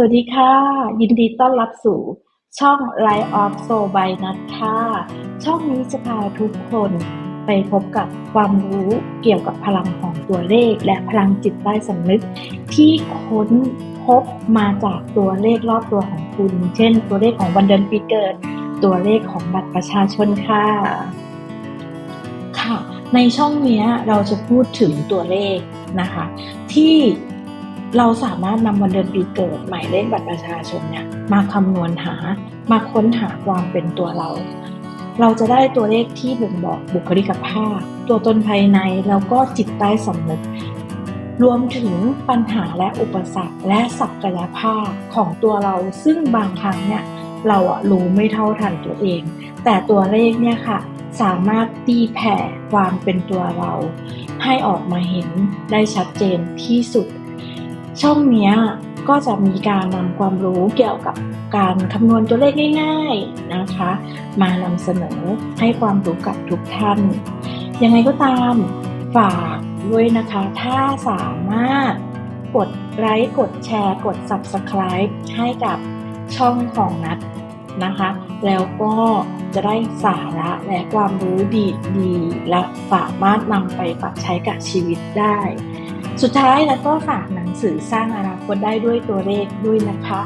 สวัสดีค่ะ ยินดีต้อนรับสู่ช่อง Line of So by นัทค่ะ ช่องนี้จะพาทุกคนไปพบกับความรู้เกี่ยวกับพลังของตัวเลข และพลังจิตใต้สำนึก ที่ค้นพบมาจากตัวเลขรอบตัวของคุณ เช่น ตัวเลขของวันเดือนปีเกิด ตัวเลขของบัตรประชาชนค่ะ ค่ะ ในช่องนี้เราจะพูดถึงตัวเลขนะคะ ที่ เราสามารถนำวันเดือนปีเกิดหมายเลขบัตรประชาชนเนี่ยมาคำนวณหามาค้นหาความเป็นตัวเรา เราจะได้ตัวเลขที่บ่งบอกบุคลิกภาพ ตัวตนภายในแล้วก็จิตใต้สำนึกรวมถึงปัญหาและอุปสรรคและศักยภาพของตัวเราซึ่งบางครั้งเนี่ยเราอะรู้ไม่เท่าทันตัวเอง แต่ตัวเลขเนี่ยค่ะ สามารถตีแผ่ความเป็นตัวเรา ให้ออกมาเห็นได้ชัดเจนที่สุด ช่องนี้ก็จะมีการนำความรู้เกี่ยวกับการคำนวณตัวเลขง่ายๆนะคะ มานำเสนอให้ความรู้กับทุกท่าน ยังไงก็ตามฝากด้วยนะคะ ถ้าสามารถกดไลค์กดแชร์ กด Subscribe ให้กับช่องของนัดนะคะ แล้วก็จะได้สาระและความรู้ดีๆ และสามารถนำไปปรับใช้กับชีวิตได้ สุดท้ายแล้วก็ฝากหนังสือสร้างอนาคตได้ด้วยตัวเลขด้วยนะคะ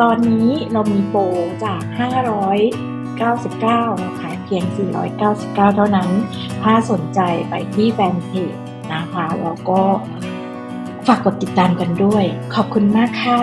ตอนนี้เรามีโปรจาก 599เราขายเพียง 499 เท่านั้น ถ้าสนใจไปที่แฟนเพจนะคะแล้วก็ฝากกดติดตามกันด้วย ขอบคุณมากค่ะ